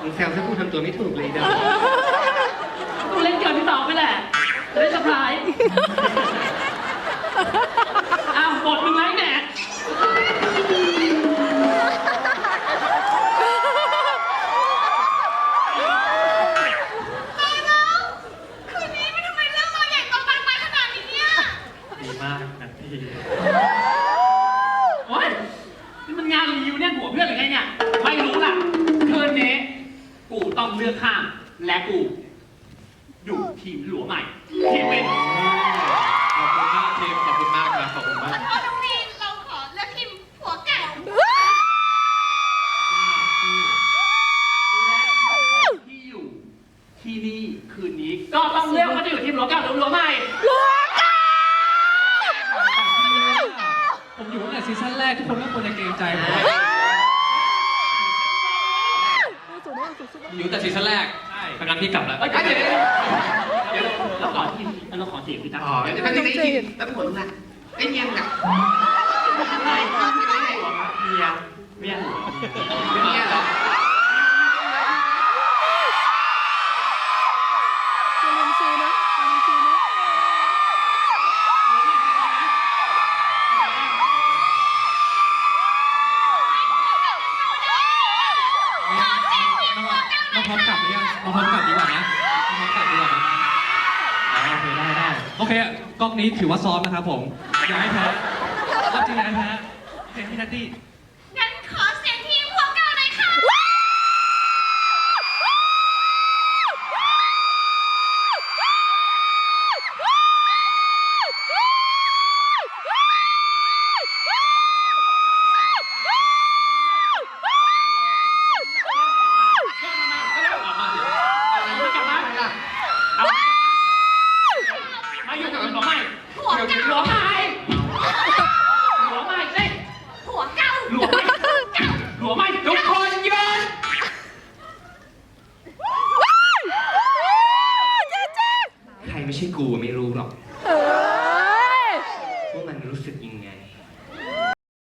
มึงแซวถ้ากูทำตัวไม่ถูกเลยเด้อกูเล่นเกินพี่ตองไปแหละจะได้สะพายอ้าวบทมึงไรแหน่คืนนี้มันทำไมเรื่องเราใหญ่โตบานปลายขนาดนี้เนี่ย ดีมากนะพี่ ต้องเลือกข้างและกู อยู่ทีมหลวงใหม่ทีมเป็นขอบคุณมากทีมขอบคุณมากครับขอบคุณขมาอกโทษน้องมีนเราขอเลือกทีมผัวเก่าและที่อยู่ที่นี่คืนนี้ก็ต้องเลือกว่าจะอยู่ทีมหลวงเก่าหรือหลวงใหม่ผมอยู่ตั้งแต่ซีซั่นแรกทุกคนก็ควรจะเกรงใจผม อยู่แต่ซีซั่นแรกใช่ทางนั้นพี่กลับแล้วเอ้ยเดี๋ยวเดี๋ยวเดี๋ยวเราขอทีมเราขอเสียงพี่ตั้งอ๋อเดี๋ยวแป๊บนึงได้ยินแป๊บนึงนะไอ้เนียนน่ะไม่ไม่ไม่หัวเมียเมียหัวเป็นเนียน น้องพร้อมกลับหรือยังน้องพร้อมกลับดีกว่านะน้องพร้อมกลับดีกว่านะอ๋อโอเคได้ได้โอเคกล้องนี้ถือว่าซ้อมนะครับผมอย่าให้แพ้เอาจริงอย่าให้แพ้โอเคพี่นัตตี้ มาอยู่กับหลวงใหม่ผัวหลเก่าวงใหม่หลวงใหม่สิผัวเก่าหลวงใหม่หลวงใหม่ทุกคนยืน ใครไม่ใช่กู